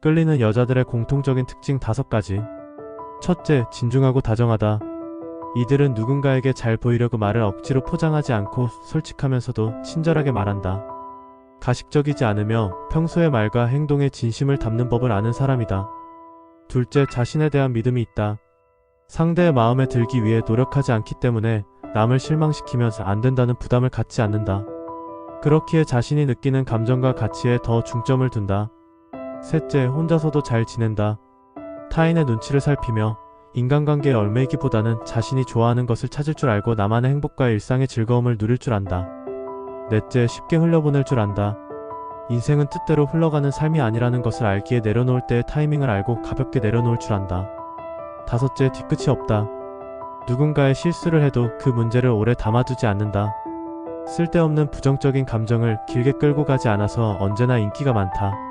끌리는 여자들의 공통적인 특징 다섯 가지. 첫째, 진중하고 다정하다. 이들은 누군가에게 잘 보이려고 말을 억지로 포장하지 않고 솔직하면서도 친절하게 말한다. 가식적이지 않으며 평소의 말과 행동에 진심을 담는 법을 아는 사람이다. 둘째, 자신에 대한 믿음이 있다. 상대의 마음에 들기 위해 노력하지 않기 때문에 남을 실망시키면서 안 된다는 부담을 갖지 않는다. 그렇기에 자신이 느끼는 감정과 가치에 더 중점을 둔다. 셋째, 혼자서도 잘 지낸다. 타인의 눈치를 살피며 인간관계에 얽매이기보다는 자신이 좋아하는 것을 찾을 줄 알고 나만의 행복과 일상의 즐거움을 누릴 줄 안다. 넷째, 쉽게 흘려보낼 줄 안다. 인생은 뜻대로 흘러가는 삶이 아니라는 것을 알기에 내려놓을 때의 타이밍을 알고 가볍게 내려놓을 줄 안다. 다섯째, 뒤끝이 없다. 누군가의 실수를 해도 그 문제를 오래 담아두지 않는다. 쓸데없는 부정적인 감정을 길게 끌고 가지 않아서 언제나 인기가 많다.